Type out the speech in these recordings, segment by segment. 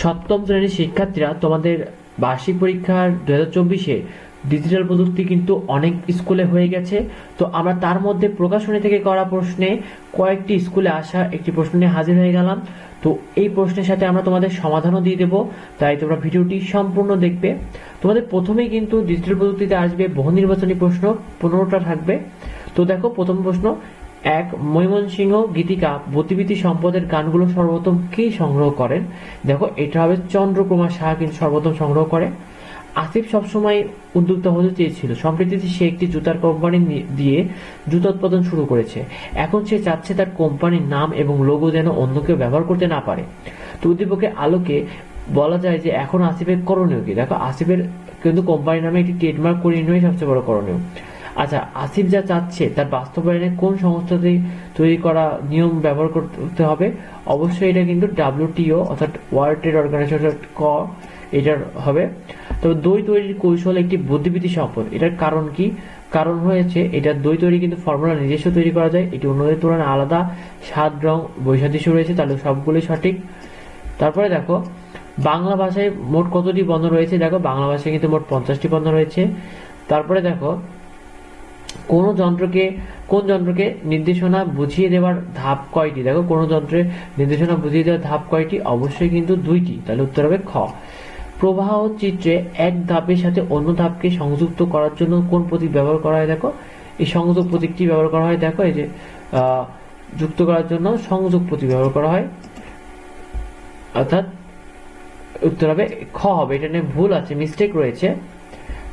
সপ্তম শ্রেণির শিক্ষার্থীরা তোমাদের বার্ষিক পরীক্ষার দু হাজার চব্বিশে ডিজিটাল প্রযুক্তি কিন্তু অনেক স্কুলে হয়ে গেছে। তো আমরা তার মধ্যে প্রকাশনী থেকে করা প্রশ্নে কয়েকটি স্কুলে আসা একটি প্রশ্ন নিয়ে হাজির হয়ে গেলাম। তো এই প্রশ্নের সাথে আমরা তোমাদের সমাধানও দিয়ে দেবো। তাই তোমরা ভিডিওটি সম্পূর্ণ দেখবে। তোমাদের প্রথমেই কিন্তু ডিজিটাল প্রযুক্তিতে আসবে বহু নির্বাচনী প্রশ্ন, পনেরোটা থাকবে। তো দেখো, প্রথম প্রশ্ন এক ময়মনসিংহ গীতিকা বতিবিতি সম্পদের গানগুলো সর্বপ্রথম কে সংগ্রহ করেন? দেখো, এটা হবে চন্দ্রকুমার সাহা কিন্তু সর্বপ্রথম সংগ্রহ করে। আসিফ সবসময় উদ্যোক্তা হতে চেয়েছিল। সম্প্রতি সে একটি জুতার কোম্পানি দিয়ে জুতা উৎপাদন শুরু করেছে। এখন সে চাচ্ছে তার কোম্পানির নাম এবং লোগো যেন অন্য কেউ ব্যবহার করতে না পারে। তো আলোকে বলা যায় যে এখন আসিফের করণীয় কি? দেখো, আসিফের কিন্তু কোম্পানির নামে একটি ট্রেডমার্ক করিয়ে নেওয়াই সবচেয়ে বড় করণীয়। আচ্ছা আসিফ যা চাচ্ছে তার বাস্তবায়নে কোন সংস্থাতে তৈরি করা নিয়ম ব্যবহার করতে হবে? অবশ্যই এটা কিন্তু ডাব্লিউটিও অর্থাৎ ওয়ার্ল্ড ট্রেড অর্গানাইজেশন ক, এটার হবে। তবে দই তৈরির কৌশল একটি বুদ্ধিবৃত্তি সম্পদ। এটার কারণ কি? কারণ হয়েছে এটা দই তৈরি কিন্তু ফর্মুলা নিজস্ব তৈরি করা যায়। এটি অন্যদের তুলনায় আলাদা, স্বাদ, রং, বৈসাদৃশ্য রয়েছে, তাহলে সবগুলোই সঠিক। তারপরে দেখো, বাংলা ভাষায় মোট কতটি বন্ধ রয়েছে? দেখো, বাংলা ভাষায় কিন্তু মোট পঞ্চাশটি বন্ধ রয়েছে। তারপরে দেখো কোন যন্ত্রকে কোন যন্ত্রকে নির্দেশনা বুঝিয়ে দেওয়ার ধাপ কয়টি? দেখো, কোন যন্ত্রে নির্দেশনা বুঝিয়ে দেওয়ার ধাপ কয়টি? অবশ্যই কিন্তু দুইটি। তাহলে উত্তর হবে খ। প্রবাহ চিত্রে এক ধাপের সাথে অন্য ধাপকে সংযুক্ত করার জন্য কোন প্রতীক ব্যবহার করা হয়? দেখো, এই সংযোগ প্রতীকটি ব্যবহার করা হয়, দেখো, এই যে যুক্ত করার জন্য সংযোগ প্রতীক ব্যবহার করা হয়। অর্থাৎ উত্তর হবে খ হবে। এটা নিয়ে ভুল আছে মিস্টেক রয়েছে।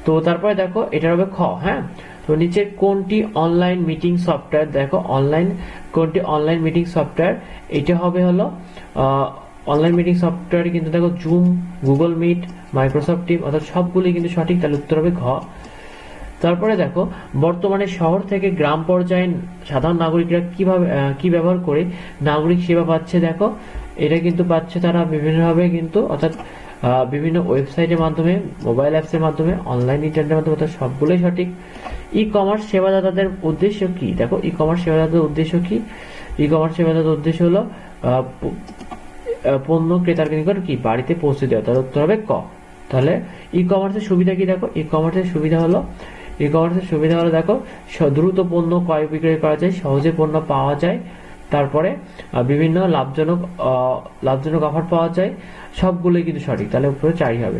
তো তারপরে দেখো এটা হবে খ হ্যাঁ? তো নিচে কোনটি অনলাইন মিটিং সফটওয়্যার দেখো অনলাইন কোনটি অনলাইন মিটিং সফটওয়্যার এটা হবে হলো অনলাইন মিটিং সফটওয়্যার কিন্তু দেখো Zoom Google Meet Microsoft team অর্থাৎ সবগুলি কিন্তু সঠিক, তাহলে উত্তর হবে ঘ। তারপরে দেখো, বর্তমানে শহর থেকে গ্রাম পর্যায়ে সাধারণ নাগরিকরা কীভাবে কি ব্যবহার করে নাগরিক সেবা পাচ্ছে দেখো? এটা কিন্তু পাচ্ছে তারা বিভিন্নভাবে কিন্তু, অর্থাৎ বিভিন্ন ওয়েবসাইটের মাধ্যমে মোবাইল অ্যাপসের মাধ্যমে অনলাইন ইন্টারনেটের মাধ্যমে, অর্থাৎ সবগুলোই সঠিক। ই কমার্স সেবাদাতাদের উদ্দেশ্য কি? দেখো ই কমার্স সেবাদাতাদের উদ্দেশ্য কি? ই কমার্স সেবাদাতার উদ্দেশ্য হলো পণ্য ক্রেতার নিকট কি? বাড়িতে পৌঁছে দেওয়া। তার উত্তর হবে ক। তাহলে ই কমার্সের সুবিধা কি? দেখো ই কমার্সের সুবিধা হলো ই কমার্সের সুবিধা হলো, দেখো দ্রুত পণ্য ক্রয় বিক্রয় করা যায়, সহজে পণ্য পাওয়া যায়। তারপরে বিভিন্ন লাভজনক লাভজনক অফার পাওয়া যায়, সবগুলোই কিন্তু সঠিক। তাহলে উপরে চারই হবে।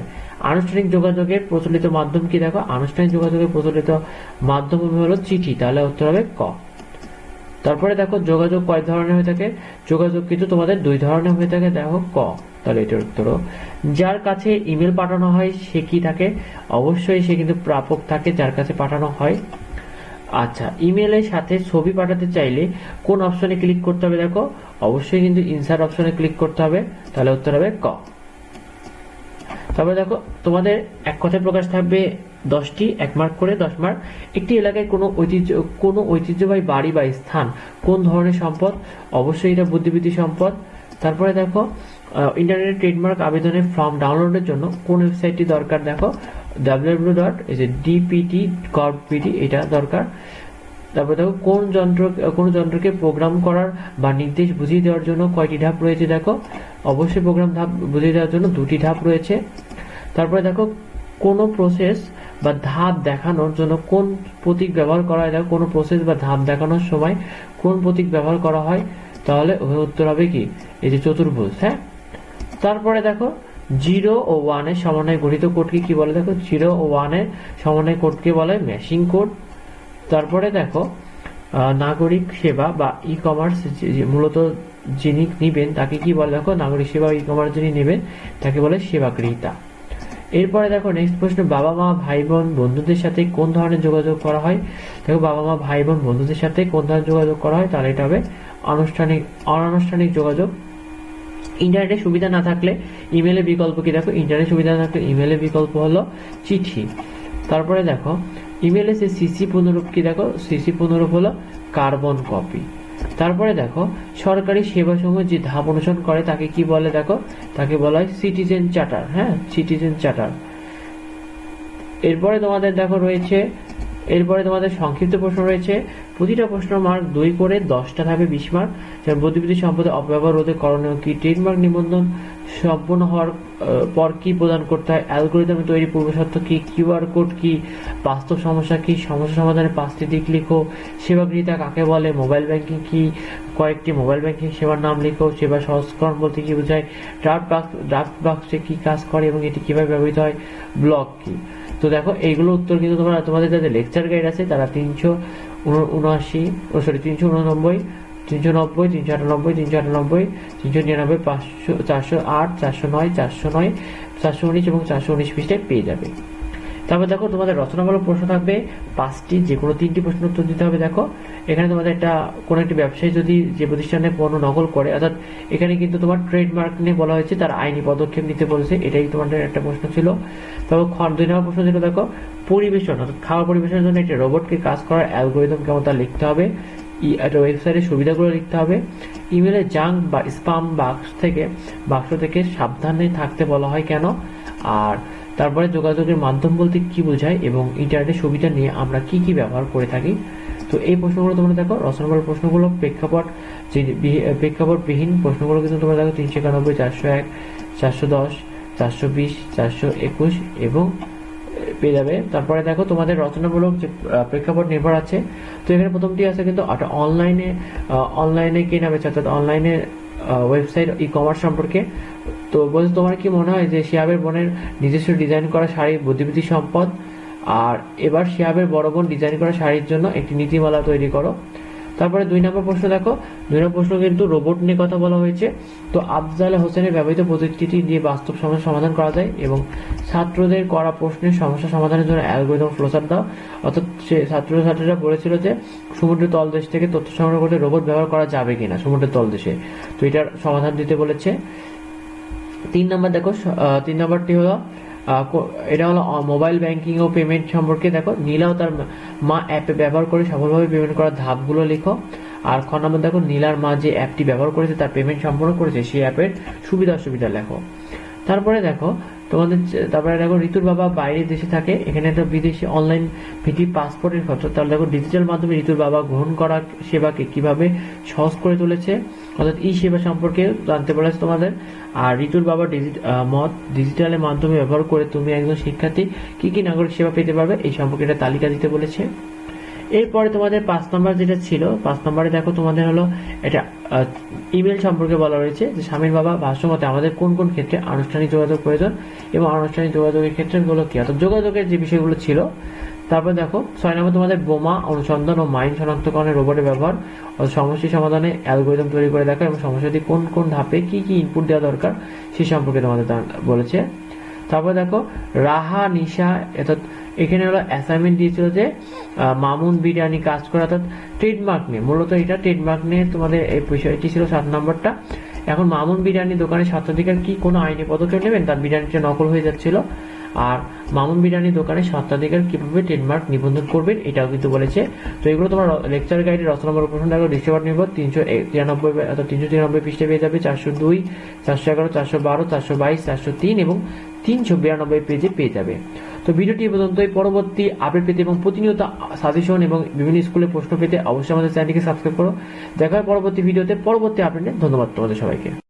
আনুষ্ঠানিক যোগাযোগের প্রচলিত মাধ্যম কি দেখো? আনুষ্ঠানিক যোগাযোগের প্রচলিত মাধ্যম হলো চিঠি। তাহলে উত্তর হবে ক। তারপরে দেখো, যোগাযোগ কয় ধরনের হয়ে থাকে? যোগাযোগ কিন্তু তোমাদের দুই ধরনের হয়ে থাকে। দেখো ক। তাহলে এটার উত্তর যার কাছে ইমেল পাঠানো হয়, সে কি থাকে? অবশ্যই সে কিন্তু প্রাপক থাকে যার কাছে পাঠানো হয়। আচ্ছা ইমেলের সাথে ছবি পাঠাতে চাইলে কোন অপশনে ক্লিক করতে হবে দেখো? অবশ্যই কিন্তু ইনসার্ট অপশনে ক্লিক করতে হবে, তাহলে উত্তর হবে ক। তারপরে দেখো, তোমাদের এক কথায় প্রকাশ থাকবে দশটি, এক মার্ক করে দশ মার্ক একটি এলাকায় কোনো ঐতিহ্য, কোনো ঐতিহ্যবাহী বাড়ি বা স্থান কোন ধরনের সম্পদ? অবশ্যই এটা বুদ্ধিবৃত্তি সম্পদ। তারপরে দেখো ইন্টারনেট ট্রেডমার্ক আবেদনের ফর্ম ডাউনলোডের জন্য কোন ওয়েবসাইটটি দরকার দেখো? ডাব্লিউ ডট এই যে ডিপিটি পিটি এটা দরকার। তারপরে দেখো, কোন যন্ত্র, কোন যন্ত্রকে প্রোগ্রাম করার বা নির্দেশ বুঝিয়ে দেওয়ার জন্য কয়টি ধাপ রয়েছে দেখো। অবশ্যই প্রোগ্রাম ধাপ বুঝিয়ে দেওয়ার জন্য দুটি ধাপ রয়েছে। তারপরে দেখো, কোন প্রসেস বা ধাপ দেখানোর জন্য কোন প্রতীক ব্যবহার করা হয়? দেখো, কোন প্রসেস বা ধাপ দেখানোর সময় কোন প্রতীক ব্যবহার করা হয়? তাহলে উত্তর হবে কি? এই যে চতুর্ভুজ হ্যাঁ? তারপরে দেখো জিরো ও ওয়ানের সমন্বয় গঠিত কোডকে কি বলে? দেখো, জিরো ও ওয়ানের সমন্বয় কোডকে বলে ম্যাশিং কোড তারপরে দেখো নাগরিক সেবা বা ই কমার্স মূলত যিনি নিবেন, তাকে কি বলে? দেখো, নাগরিক সেবা ই কমার্স যিনি নেবেন, তাকে বলে সেবা গৃহীতা এরপরে দেখো নেক্সট প্রশ্ন, বাবা, মা, ভাই, বোন, বন্ধুদের সাথে কোন ধরনের যোগাযোগ করা হয়? দেখো, বাবা, মা, ভাই, বোন, বন্ধুদের সাথে কোন ধরনের যোগাযোগ করা হয়? তাহলে এটা হবে আনুষ্ঠানিক, অনানুষ্ঠানিক যোগাযোগ। ইন্টারনেটের সুবিধা না থাকলে ইমেলের বিকল্প কি? দেখো ইন্টারনেট সুবিধা না থাকলে ইমেলের বিকল্প হলো চিঠি। তারপরে দেখো ইমেলে সে সিসি পুনরূপ কি? দেখো সিসি পুনরূপ হলো কার্বন কপি তারপরে দেখো, সরকারি সেবা সেবাসমূহ যে ধাপ অনুসরণ করে, তাকে কি বলে? দেখো, তাকে বলা হয় সিটিজেন চার্টার হ্যাঁ সিটিজেন চার্টার এরপরে তোমাদের দেখো রয়েছে এরপরে তোমাদের সংক্ষিপ্ত প্রশ্ন রয়েছে, প্রতিটা প্রশ্ন মার্ক দুই করে দশটা থাকবে বিশ মার্ক যেমন বুদ্ধিবৃত্তি সম্পদে অপব্যবহার রোধে করণীয় কি ট্রেডমার্ক নিবন্ধন সম্পূর্ণ হওয়ার পর কি প্রদান করতে হয় অ্যালগোরিদম তৈরি পূর্বশর্ত কি কিউআর কোড কি, বাস্তব সমস্যা কি, সমস্যা সমাধানের পাঁচটি দিক লিখো, সেবা গৃহীতা কাকে বলে মোবাইল ব্যাংকিং কি কয়েকটি মোবাইল ব্যাংকিং সেবার নাম লিখো সেবা সংস্করণ বলতে কি বোঝায় ড্রাফট বাক্স ড্রাফট বাক্সে কি কাজ করে এবং এটি কীভাবে ব্যবহৃত হয় ব্লক কি। তো দেখো, এইগুলো উত্তর কিন্তু তোমরা, তোমাদের যাদের লেকচার গাইড আছে, তারা তিনশো উনআশি, ও সরি, তিনশো উননব্বই, তিনশো নব্বই, তিনশো আটানব্বই তিনশো আটানব্বই, তিনশো নিরানব্বই, পাঁচশো, চারশো আট, চারশো নয় চারশো নয়, চারশো উনিশ এবং চারশো উনিশ পৃষ্ঠায় পেয়ে যাবে। তারপর দেখো, তোমাদের রচনামূলক প্রশ্ন থাকবে, পাঁচটি যে কোনো তিনটি প্রশ্ন উত্তর দিতে হবে, দেখো। এখানে তোমাদের একটা, কোনো একটি ব্যবসায়ী যদি যে প্রতিষ্ঠানে পণ্য নকল করে, অর্থাৎ এখানে কিন্তু তোমার ট্রেডমার্ক নিয়ে বলা হয়েছে, তার আইনি পদক্ষেপ নিতে বলেছে, এটাই তোমাদের একটা প্রশ্ন ছিল। তারপর খ- দুই নম্বর প্রশ্ন ছিল, দেখো, পরিবেশন, অর্থাৎ খাবার পরিবেশনের জন্য একটি রোবটকে কাজ করার অ্যালগোরিদম কেমন তা লিখতে হবে? ই- একটা ওয়েবসাইটের সুবিধাগুলো লিখতে হবে। ইমেলে জাঙ্ক বা স্পাম বাক্স থেকে বাক্স থেকে সাবধানে থাকতে বলা হয় কেন? আর তারপরে যোগাযোগের মাধ্যম বলতে কি বোঝায় এবং ইন্টারনেটের সুবিধা নিয়ে আমরা কি কি ব্যবহার করে থাকি? তো এই প্রশ্নগুলো তোমরা দেখো রচনামূলক প্রশ্নগুলো, প্রেক্ষাপট, যে বি- প্রেক্ষাপটবিহীন প্রশ্নগুলো কিন্তু তোমরা দেখো, তিনশো একানব্বই, চারশো এক, চারশো দশ, চারশো বিশ, চারশো একুশ এবং পেয়ে যাবে। তারপরে দেখো, তোমাদের রচনামূলক যে প্রেক্ষাপট নির্ভর আছে। তো এখানে প্রথমটি আছে কিন্তু অনলাইনে অনলাইনে কেনা বেচা অর্থাৎ অনলাইনে ওয়েবসাইট ই কমার্স সম্পর্কে। তো বলছে, তোমার কি মনে হয় যে শিয়াবের বোনের নিজস্ব ডিজাইন করা শাড়ি বুদ্ধিবৃত্তি সম্পদ? আর এবার শিয়াবের বড় বোন ডিজাইন করা শাড়ির জন্য একটি নীতিমালা তৈরি করো। তারপরে দুই নম্বর প্রশ্ন দেখো। দুই নম্বর প্রশ্ন কিন্তু রোবট নিয়ে কথা বলা হয়েছে। তো আফজাল হোসেনের ব্যবহৃত প্রযুক্তিটি দিয়ে বাস্তব সমস্যা সমাধান করা যায় এবং ছাত্রদের করা প্রশ্নের সমস্যা সমাধানের জন্য অ্যালগোরিদম ফ্লোচার দাও। অর্থাৎ সে ছাত্রছাত্রীরা বলেছিল যে সমুদ্রের তলদেশ থেকে তথ্য সংগ্রহ করতে রোবট ব্যবহার করা যাবে কিনা সমুদ্রের তলদেশে তো এটার সমাধান দিতে বলেছে। তিন নম্বর দেখো তিন নম্বরটি হলো এটা হলো মোবাইল ব্যাংকিং ও পেমেন্ট সম্পর্কে দেখো। নীলাও তার মা অ্যাপে ব্যবহার করে সফলভাবে পেমেন্ট করার ধাপগুলো লিখো। আর খ নম্বর দেখো, নীলার মা যে অ্যাপটি ব্যবহার করেছে, তার পেমেন্ট সম্পন্ন করেছে, সেই অ্যাপের সুবিধা অসুবিধা লেখো। তারপরে দেখো, তোমাদের তারপরে দেখো, ঋতুর বাবা বাইরে দেশে থাকে, এখানে একটা বিদেশি অনলাইন ভিত্তিক পাসপোর্টের ফটো তাহলে দেখো ডিজিটাল মাধ্যমে ঋতুর বাবা গ্রহণ করা সেবাকে কীভাবে সহজ করে তুলেছে, অর্থাৎ ই সেবা সম্পর্কে জানতে বলেছে তোমাদের। আর ঋতুর বাবা মত ডিজিটালের মাধ্যমে ব্যবহার করে তুমি একজন শিক্ষার্থী, কি কি নাগরিক সেবা পেতে পারবে, এই সম্পর্কে একটা তালিকা দিতে বলেছে। এরপরে তোমাদের পাঁচ নম্বর যেটা ছিল, পাঁচ নম্বরে দেখো তোমাদের হলো এটা ইমেল সম্পর্কে বলা রয়েছে যে স্বামীর বাবা ভাষ্যমতে আমাদের কোন কোন ক্ষেত্রে আনুষ্ঠানিক যোগাযোগ প্রয়োজন এবং আনুষ্ঠানিক যোগাযোগের ক্ষেত্রগুলো কি? অর্থাৎ যোগাযোগের যে বিষয়গুলো ছিল, তারপর দেখো ছয় নম্বর তোমাদের বোমা অনুসন্ধান ও মাইন শনাক্তকরণের রোবটের ব্যবহার ও সমস্যা সমাধানে অ্যালগোরিদম তৈরি করে দেখা এবং সমস্যাটি কোন কোন ধাপে কি কি ইনপুট দেওয়া দরকার সে সম্পর্কে তোমাদের বলেছে। তারপর দেখো, রাহা, নিশা, অর্থাৎ এখানে হলো অ্যাসাইনমেন্ট দিয়েছিল যে মামুন বিরিয়ানি কাজ করে, অর্থাৎ ট্রেডমার্ক নিয়ে। মূলত এটা ট্রেডমার্ক নিয়ে তোমাদের এই বিষয়টি ছিল সাত নম্বরটা। এখন মামুন বিরিয়ানি দোকানের স্বার্থাধিকার কি কোনো আইনি পদক্ষেপ নেবেন? তার বিরিয়ানিটা নকল হয়ে যাচ্ছিল। আর মামুন বিরিয়ানি দোকানে স্বার্থাধিকার কীভাবে ট্রেডমার্ক নিবন্ধন করবেন, এটাও কিন্তু বলেছে। তো এগুলো তোমার লেকচার গাইডে রচনা নম্বর প্রশ্ন দেখো ডিসেম্বর নির্ভর তিনশো তিরানব্বই অর্থাৎ তিনশো তিরানব্বই পৃষ্ঠে পেয়ে যাবে, চারশো দুই, চারশো এগারো, চারশো বারো, চারশো বাইশ, চারশো তিন এবং তিনশো বিরানব্বই পেজে পেয়ে যাবে। তো ভিডিওটি এ পর্যন্তই। পরবর্তী আপডেট পেতে এবং প্রতিনিয়ত সাজেশন এবং বিভিন্ন স্কুলে প্রশ্ন পেতে অবশ্যই আমাদের চ্যানেলটিকে সাবস্ক্রাইব করো। দেখা হয় পরবর্তী ভিডিওতে পরবর্তী আপডেটে ধন্যবাদ তোমাদের সবাইকে।